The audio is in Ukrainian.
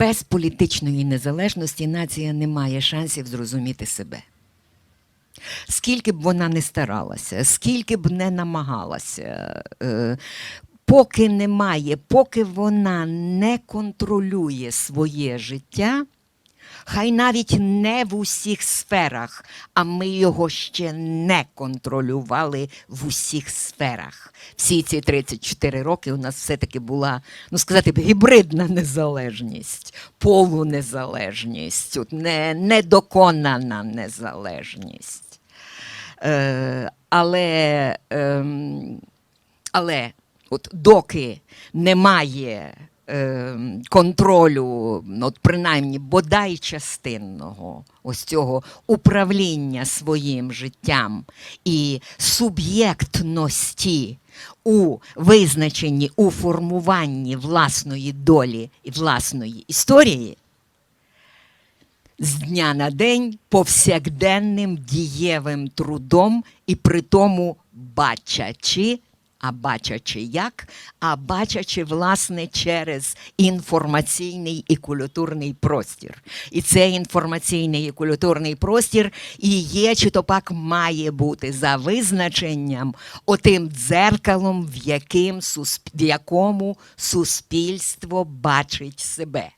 без політичної незалежності нація не має шансів зрозуміти себе. Скільки б вона не старалася, скільки б не намагалася, е, поки немає, поки вона не контролює своє життя, хай навіть не в усіх сферах, а ми його ще не контролювали в усіх сферах. Всі ці 34 роки у нас все-таки була, ну сказати б, гібридна незалежність, полунезалежність, не, недоконана незалежність. Е, але, ем, але от доки немає е, контролю, ну, от принаймні бодай частинного ось цього управління своїм життям і суб'єктності у визначенні, у формуванні власної долі і власної історії, з дня на день повсякденним дієвим трудом і при тому бачачи, а бачачи як, а бачачи, власне, через інформаційний і культурний простір. І цей інформаційний і культурний простір і є, чи то пак має бути за визначенням отим дзеркалом, в, яким, в якому суспільство бачить себе.